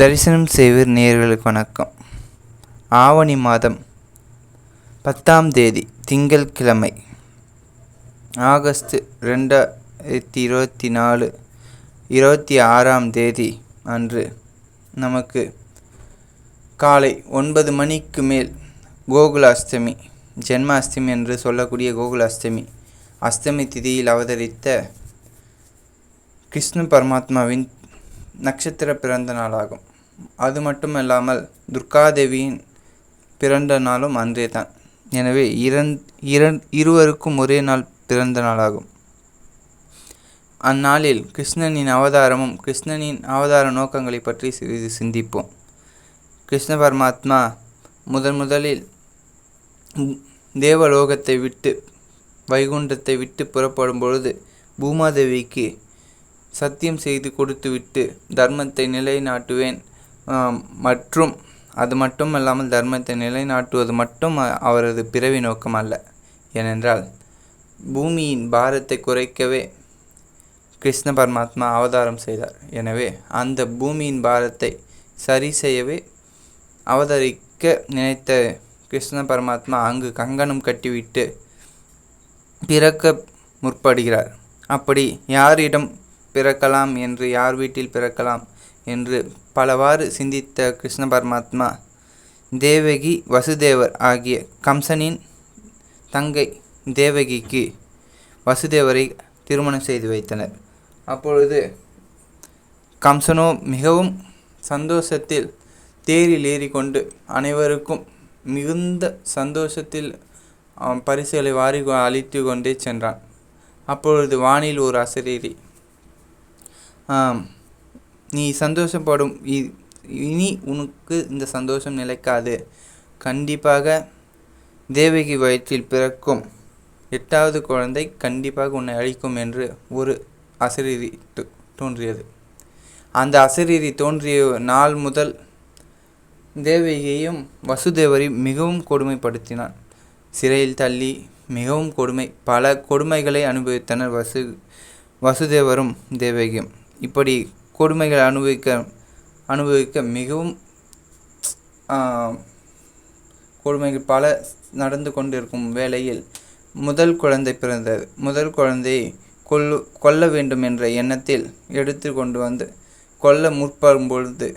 தரிசனம் செய்வீர் நேர்களுக்கு வணக்கம். ஆவணி மாதம் பத்தாம் தேதி திங்கட்கிழமை ஆகஸ்ட் ரெண்டாயிரத்தி இருபத்தி நாலு இருபத்தி ஆறாம் தேதி அன்று நமக்கு காலை ஒன்பது மணிக்கு மேல் கோகுலாஷ்டமி ஜென்மாஷ்டமி என்று சொல்லக்கூடிய கோகுலாஷ்டமி அஷ்டமி திதியில் அவதரித்த கிருஷ்ண பரமாத்மாவின் நட்சத்திர பிறந்த நாளாகும். அது மட்டுமல்லாமல் துர்காதேவியின் பிறந்த நாளும் அன்றே தான் எனவே இரண் இரண் இருவருக்கும் ஒரே நாள் பிறந்த நாளாகும். அந்நாளில் கிருஷ்ணனின் அவதாரமும் கிருஷ்ணனின் அவதார நோக்கங்களை பற்றி சிறிது சிந்திப்போம். கிருஷ்ண பரமாத்மா முதன் முதலில் தேவலோகத்தை விட்டு வைகுண்டத்தை விட்டு புறப்படும் பொழுது பூமாதேவிக்கு சத்தியம் செய்து கொடுத்துவிட்டு தர்மத்தை நிலைநாட்டுவேன் மற்றும் அது மட்டும் அல்லாமல் தர்மத்தை நிலைநாட்டுவது மட்டும் அவரது பிறவி நோக்கம் அல்ல. ஏனென்றால் பூமியின் பாரத்தை குறைக்கவே கிருஷ்ண பரமாத்மா அவதாரம் செய்தார். எனவே அந்த பூமியின் பாரத்தை சரி செய்யவே அவதரிக்க நினைத்த கிருஷ்ண பரமாத்மா அங்கு கங்கணம் கட்டிவிட்டு பிறக்க முற்படுகிறார். அப்படி யாரிடம் பிறக்கலாம் என்று யார் வீட்டில் பிறக்கலாம் என்று பலவாறு சிந்தித்த கிருஷ்ண பரமாத்மா தேவகி வசுதேவர் ஆகிய கம்சனின் தங்கை தேவகிக்கு வசுதேவரை திருமணம் செய்து வைத்தனர். அப்பொழுது கம்சனோ மிகவும் சந்தோஷத்தில் தேரில் ஏறிக்கொண்டு அனைவருக்கும் மிகுந்த சந்தோஷத்தில் பரிசுகளை வாரி அழித்து கொண்டே சென்றான். அப்பொழுது வானில் ஒரு அசரீரி நீ சந்தோஷப்படும். இனி உனக்கு இந்த சந்தோஷம் நிலைக்காது. கண்டிப்பாக தேவகி வயிற்றில் பிறக்கும் எட்டாவது குழந்தை கண்டிப்பாக உன்னை அழிக்கும் என்று ஒரு அசரீரி தோன்றியது. அந்த அசரீரி தோன்றிய நாள் முதல் தேவகியையும் வசுதேவரையும் மிகவும் கொடுமைப்படுத்தினான். சிறையில் தள்ளி மிகவும் கொடுமை பல கொடுமைகளை அனுபவித்தனர் வசு வசுதேவரும் தேவகியும். இப்படி கொடுமைகளை அனுபவிக்க அனுபவிக்க மிகவும் கொடுமைகள் பல நடந்து கொண்டிருக்கும் வேளையில் முதல் குழந்தை பிறந்தது. முதல் குழந்தையை கொல்லு கொல்ல வேண்டும் என்ற எண்ணத்தில் எடுத்து கொண்டு வந்து கொல்ல முற்படும் பொழுது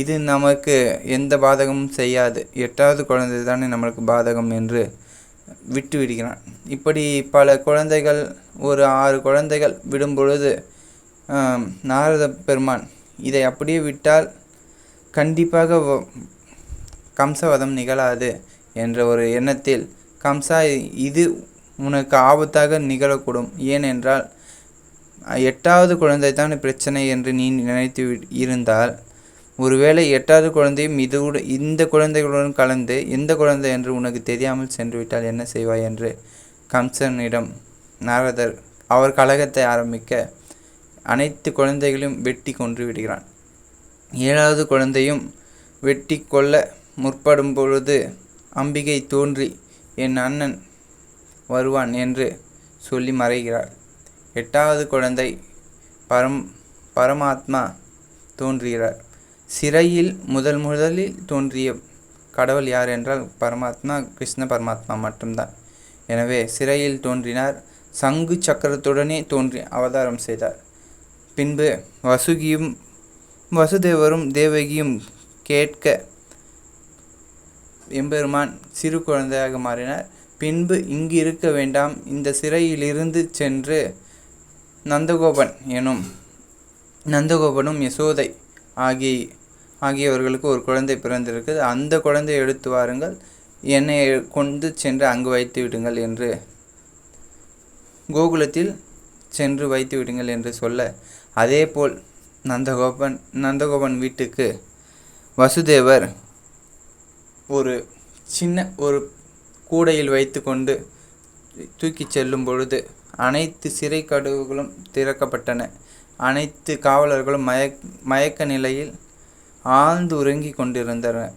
இது நமக்கு எந்த பாதகமும் செய்யாது. எட்டாவது குழந்தை தானே நம்மளுக்கு பாதகம் என்று விட்டு விடுகிறான் இப்படி பல குழந்தைகள் ஒரு ஆறு குழந்தைகள் விடும் பொழுது நாரத பெருமான் இதை அப்படியே விட்டால் கண்டிப்பாக கம்சவதம் நிகழாது என்ற ஒரு எண்ணத்தில் கம்சா இது உனக்கு ஆபத்தாக நிகழக்கூடும். ஏனென்றால் எட்டாவது குழந்தை தான் பிரச்சனை என்று நீ நினைத்து இருந்தால் ஒருவேளை எட்டாவது குழந்தையும் இதோடு இந்த குழந்தைகளுடன் கலந்து எந்த குழந்தை என்று உனக்கு தெரியாமல் சென்று விட்டால் என்ன செய்வாய் என்று கம்சனிடம் நாரதர் அவர் கழகத்தை ஆரம்பிக்க அனைத்து குழந்தைகளையும் வெட்டி கொன்று விடுகிறான். ஏழாவது குழந்தையும் வெட்டி கொள்ள முற்படும் பொழுது அம்பிகை தோன்றி என் அண்ணன் வருவான் என்று சொல்லி மறைகிறார் எட்டாவது குழந்தை பரம் பரமாத்மா தோன்றுகிறார். சிறையில் முதல் முதலில் தோன்றிய கடவுள் யார் என்றால் பரமாத்மா கிருஷ்ண பரமாத்மா மட்டும்தான். எனவே சிறையில் தோன்றினார். சங்கு சக்கரத்துடனே தோன்றி அவதாரம் செய்தார். பின்பு வசுகியும் வசுதேவரும் தேவகியும் கேட்க எம்பெருமான் சிறு குழந்தையாக மாறினார். பின்பு இங்கு இருக்க வேண்டாம். இந்த சிறையிலிருந்து சென்று நந்தகோபன் எனும் நந்தகோபனும் யசோதை ஆகிய ஆகியவர்களுக்கு ஒரு குழந்தை பிறந்திருக்குது. அந்த குழந்தையை எடுத்து வாருங்கள். என்னை கொண்டு சென்று அங்கு வைத்து விடுங்கள் என்று கோகுலத்தில் சென்று வைத்து விடுங்கள் என்று சொல்ல அதேபோல் நந்தகோபன் நந்தகோபன் வீட்டுக்கு வசுதேவர் ஒரு சின்ன ஒரு கூடையில் வைத்து கொண்டு தூக்கி செல்லும் பொழுது அனைத்து சிறை கடவுகளும் திறக்கப்பட்டன. அனைத்து காவலர்களும் மயக் மயக்க நிலையில் ஆழ்ந்து உறங்கிக் கொண்டிருந்தனர்.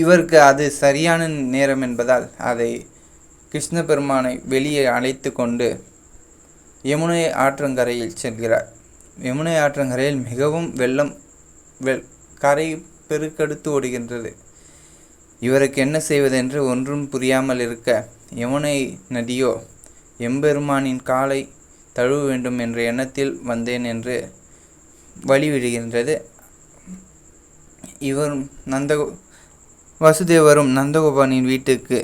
இவருக்கு அது சரியான நேரம் என்பதால் அதை கிருஷ்ண பெருமானை வெளியே அழைத்து கொண்டு யமுனை ஆற்றங்கரையில் செல்கிறார். யமுனை ஆற்றங்கரையில் மிகவும் வெள்ளம் வெ கரை பெருக்கெடுத்து ஓடுகின்றது. இவருக்கு என்ன செய்வதென்று ஒன்றும் புரியாமல் இருக்க யமுனை நதியோ எம்பெருமானின் காலை தழுவ வேண்டும் என்ற எண்ணத்தில் வந்தேன் என்று வழிவிடுகின்றது. இவரும் நந்த வசுதேவரும் நந்தகோபாலின் வீட்டுக்கு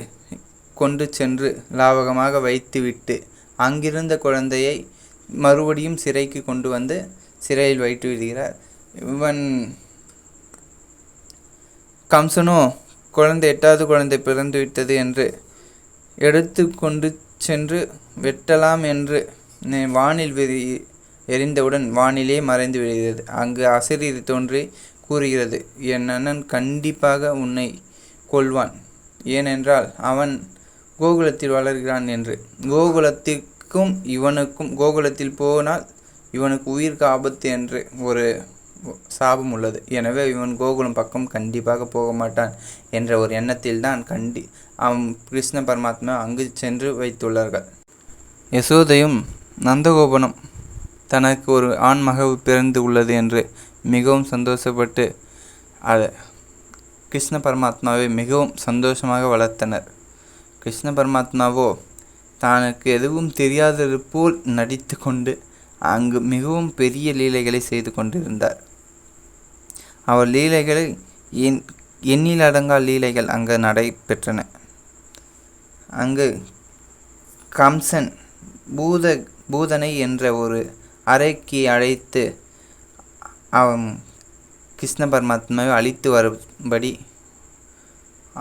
கொண்டு சென்று லாவகமாக வைத்துவிட்டு அங்கிருந்த குழந்தையை மறுபடியும் சிறைக்கு கொண்டு வந்து சிறையில் வைத்து விடுகிறார். இவன் கம்சனோ குழந்தை எட்டாவது குழந்தை பிறந்து விட்டது என்று எடுத்து கொண்டு சென்று வெட்டலாம் என்று வானில் விரி எரிந்தவுடன் வானிலே மறைந்து விடுகிறது. அங்கு அசிரியர் தோன்றி கூறுகிறது என் அண்ணன் கண்டிப்பாக உன்னை கொள்வான் ஏனென்றால் அவன் கோகுலத்தில் வளர்கிறான் என்று. கோகுலத்திற்கும் இவனுக்கும் கோகுலத்தில் போனால் இவனுக்கு உயிருக்கு ஆபத்து என்று ஒரு சாபம் உள்ளது. எனவே இவன் கோகுலம் பக்கம் கண்டிப்பாக போக மாட்டான் என்ற ஒரு எண்ணத்தில் தான் கண்டி அவன் கிருஷ்ண பரமாத்மா அங்கு சென்று வைத்துள்ளார்கள். யசோதையும் நந்தகோபனும் தனக்கு ஒரு ஆண் மகவு பிறந்து உள்ளது என்று மிகவும் சந்தோஷப்பட்டு அது கிருஷ்ண பரமாத்மாவை மிகவும் சந்தோஷமாக வளர்த்தனர். கிருஷ்ண பரமாத்மாவோ தனக்கு எதுவும் தெரியாதது போல் நடித்து கொண்டு அங்கு மிகவும் பெரிய லீலைகளை செய்து கொண்டிருந்தார். அவர் லீலைகளை எண் எண்ணிலடங்கா லீலைகள் அங்கு நடைபெற்றன. அங்கு கம்சன் பூத பூதனை என்ற ஒரு அறைக்கு அழைத்து அவன் கிருஷ்ண பரமாத்மாவை அழித்து வரும்படி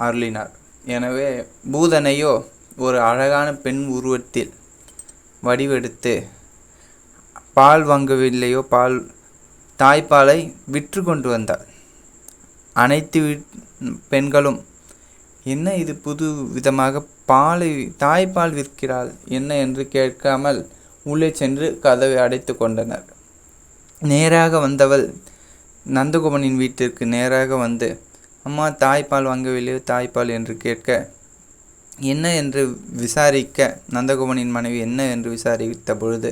அருளினார். எனவே பூதனையோ ஒரு அழகான பெண் உருவத்தில் வடிவெடுத்து பால் வாங்கவில்லையோ பால் தாய்ப்பாலை விற்று கொண்டு வந்தாள். அனைத்து வீட் பெண்களும் என்ன இது புது விதமாக பாலை தாய்ப்பால் விற்கிறாள்? என்ன என்று கேட்காமல் உள்ளே சென்று கதவை அடைத்து கொண்டனர். நேராக வந்தவள் நந்தகுமனின் வீட்டிற்கு நேராக வந்து அம்மா தாய்ப்பால் வாங்கவில்லையோ? தாய்ப்பால் என்று கேட்க என்ன என்று விசாரிக்க? நந்தகுமனின் மனைவி என்ன என்று விசாரித்த பொழுது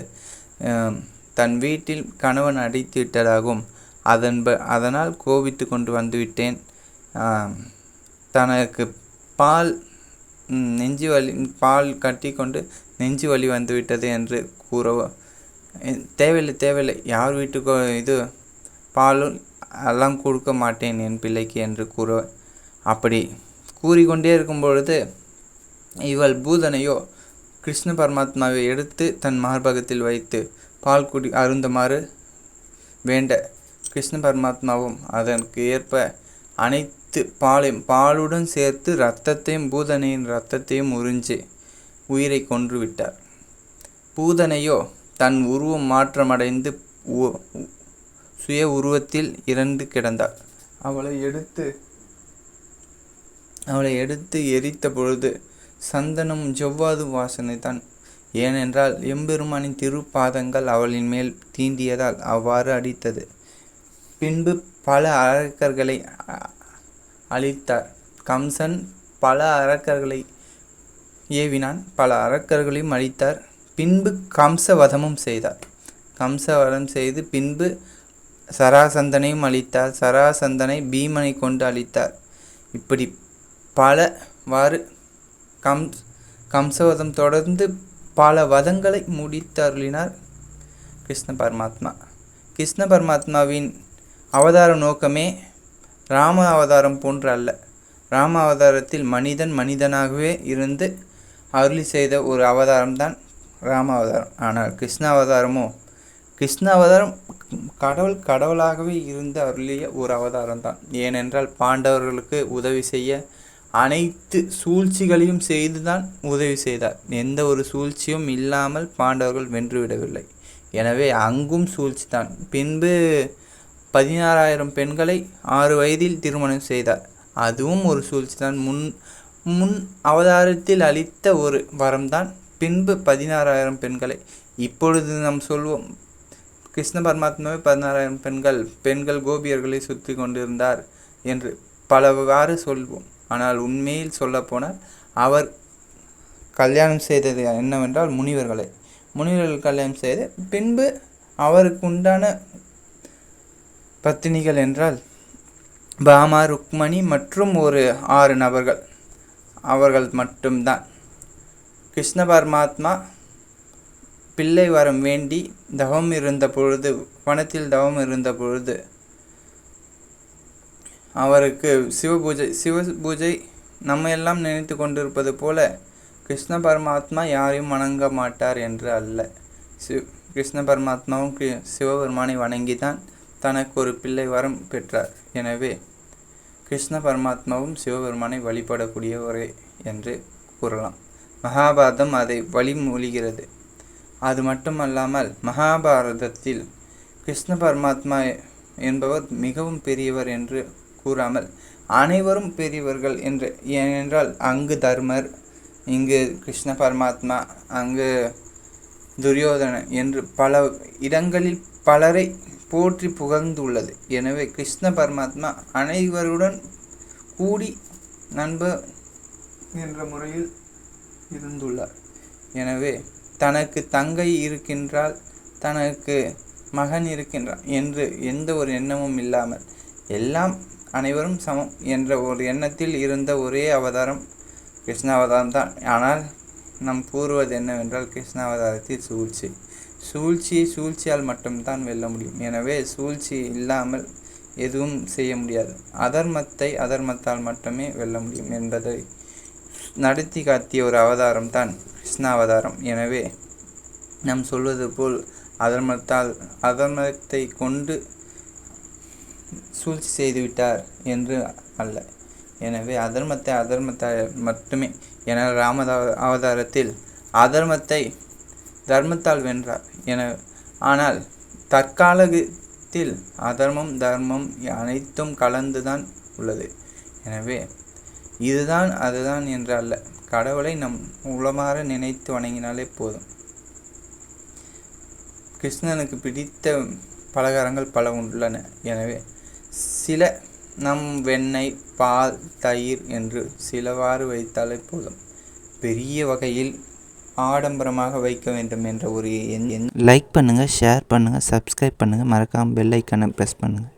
தன் வீட்டில் கணவன் அடித்து விட்டதாகவும் அதன் அதனால் கோபித்து கொண்டு வந்துவிட்டேன் தனக்கு பால் நெஞ்சு வலி பால் கட்டி கொண்டு நெஞ்சு வலி வந்துவிட்டது என்று கூறவோ தேவையில்லை தேவையில்லை. யார் வீட்டுக்கோ இது பாலும் எல்லாம் கொடுக்க மாட்டேன் என் பிள்ளைக்கு என்று கூற அப்படி கூறிக்கொண்டே இருக்கும் பொழுது இவள் பூதனையோ கிருஷ்ண பரமாத்மாவை எடுத்து தன் மார்பகத்தில் வைத்து பால் குடி அருந்துமாறு வேண்ட கிருஷ்ண பரமாத்மாவும் அதற்கு ஏற்ப அனைத்து பாலையும் பாலுடன் சேர்த்து இரத்தத்தையும் பூதனையின் இரத்தத்தையும் உறிஞ்சி உயிரை கொன்று விட்டார். பூதனையோ தன் உருவம் மாற்றமடைந்து உ- சுய உருவத்தில் இறந்து கிடந்தாள். அவளை எடுத்து அவளை எடுத்து எரித்த பொழுது சந்தனம் ஜவ்வாது வாசனை தான் ஏனென்றால் எம்பெருமானின் திருப்பாதங்கள் அவளின் மேல் தீண்டியதால் அவ்வாறு அடித்தது. பின்பு பல அரக்கர்களை அ- அழித்தார். கம்சன் பல அரக்கர்களை ஏவினான் பல அரக்கர்களையும் அழித்தார். பின்பு கம்சவதமும் செய்தார். கம்சவதம் செய்து பின்பு சராசந்தனையும் அழித்தார். சராசந்தனை பீமனை கொண்டு அழித்தார். இப்படி பலவாறு கம் கம்சவதம் தொடர்ந்து பல வதங்களை முடித்தருளினார் கிருஷ்ண பரமாத்மா. கிருஷ்ண பரமாத்மாவின் அவதார நோக்கமே ராம அவதாரம் போன்று அல்ல. ராம அவதாரத்தில் மனிதன் மனிதனாகவே இருந்து அருளி செய்த ஒரு அவதாரம்தான் ராம அவதாரம். ஆனால் கிருஷ்ண அவதாரமோ? கிருஷ்ண அவதாரம் கடவுள் கடவுளாகவே இருந்து அருளிய ஒரு அவதாரம் தான் ஏனென்றால் பாண்டவர்களுக்கு உதவி செய்ய அனைத்து சூழ்ச்சிகளையும் செய்துதான் உதவி செய்தார். எந்த ஒரு சூழ்ச்சியும் இல்லாமல் பாண்டவர்கள் வென்றுவிடவில்லை. எனவே அங்கும் சூழ்ச்சி தான் பின்பு பதினாறாயிரம் பெண்களை ஆறு வயதில் திருமணம் செய்தார். அதுவும் ஒரு சூழ்ச்சி தான் முன் முன் அவதாரத்தில் அளித்த ஒரு வரம்தான் பின்பு பதினாறாயிரம் பெண்களை. இப்பொழுது நாம் சொல்வோம் கிருஷ்ண பரமாத்மாவே பதினாறாயிரம் பெண்கள் பெண்கள் கோபியர்களை சுற்றி கொண்டிருந்தார் என்று பலவாறு சொல்வோம். ஆனால் உண்மையில் சொல்லப்போனால் அவர் கல்யாணம் செய்தது என்னவென்றால் முனிவர்களை. முனிவர்கள் கல்யாணம் செய்து பின்பு அவருக்கு உண்டான பத்தினிகள் என்றால் பாமா ருக்மணி மற்றும் ஒரு ஆறு நபர்கள். அவர்கள் மட்டும்தான். கிருஷ்ண பரமாத்மா பிள்ளை வரம் வேண்டி தவம் இருந்த பொழுது வனத்தில் தவம் இருந்த பொழுது அவருக்கு சிவ பூஜை சிவ பூஜை நம்ம எல்லாம் நினைத்து கொண்டிருப்பது போல கிருஷ்ண பரமாத்மா யாரையும் வணங்க மாட்டார் என்று அல்ல. சிவ கிருஷ்ண பரமாத்மாவும் கி- சிவபெருமானை வணங்கி தான் தனக்கு ஒரு பிள்ளை வரம் பெற்றார். எனவே கிருஷ்ண பரமாத்மாவும் சிவபெருமானை வழிபடக்கூடியவரே என்று கூறலாம். மகாபாரதம் அதை வழிமொழிகிறது. அது மட்டுமல்லாமல் மகாபாரதத்தில் கிருஷ்ண பரமாத்மா என்பவர் மிகவும் பெரியவர் என்று கூறாமல் அனைவரும் பெரியவர்கள் என்று ஏனென்றால் அங்கு தர்மர் இங்கு கிருஷ்ண பரமாத்மா அங்கு துரியோதனன் என்று பல இடங்களில் பலரை போற்றி புகழ்ந்துள்ளது. எனவே கிருஷ்ண பரமாத்மா அனைவருடன் கூடி நண்பர் என்ற முறையில் இருந்துள்ளார். எனவே தனக்கு தங்கை இருக்கின்றால் தனக்கு மகன் இருக்கின்றான் என்று எந்த ஒரு எண்ணமும் இல்லாமல். எல்லாம் அனைவரும் சமம் என்ற ஒரு எண்ணத்தில் இருந்த ஒரே அவதாரம் கிருஷ்ணாவதாரம் தான். ஆனால் நாம் கூறுவது என்னவென்றால் கிருஷ்ணாவதாரத்தில் சூழ்ச்சி. சூழ்ச்சியை சூழ்ச்சியால் மட்டும்தான் வெல்ல முடியும். எனவே சூழ்ச்சி இல்லாமல் எதுவும் செய்ய முடியாது. அதர்மத்தை அதர்மத்தால் மட்டுமே வெல்ல முடியும் என்பதை நடத்தி காட்டிய ஒரு அவதாரம் தான் கிருஷ்ணாவதாரம். எனவே நாம் சொல்வது போல் அதர்மத்தால் அதர்மத்தை கொண்டு சூழ்ச்சி செய்துவிட்டார் என்று அல்ல. எனவே அதர்மத்தை அதர்மத்தால் மட்டுமே. என ராமத அவதாரத்தில் அதர்மத்தை தர்மத்தால் வென்றார். என ஆனால் தற்காலத்தில் அதர்மம் தர்மம் அனைத்தும் கலந்துதான் உள்ளது. எனவே இதுதான் அதுதான் என்று அல்ல. கடவுளை நம் உளமாற நினைத்து வணங்கினாலே போதும். கிருஷ்ணனுக்கு பிடித்த பலகாரங்கள் பல உள்ளன. எனவே சில நம் வெண்ணெய் பால் தயிர் என்று சிலவாறு வைத்தாலே போதும். பெரிய வகையில் ஆடம்பரமாக வைக்க வேண்டும் என்ற ஒரு லைக் பண்ணுங்கள் ஷேர் பண்ணுங்கள் சப்ஸ்கிரைப் பண்ணுங்கள் மறக்காமல் பெல் ஐக்கனை ப்ரெஸ் பண்ணுங்கள்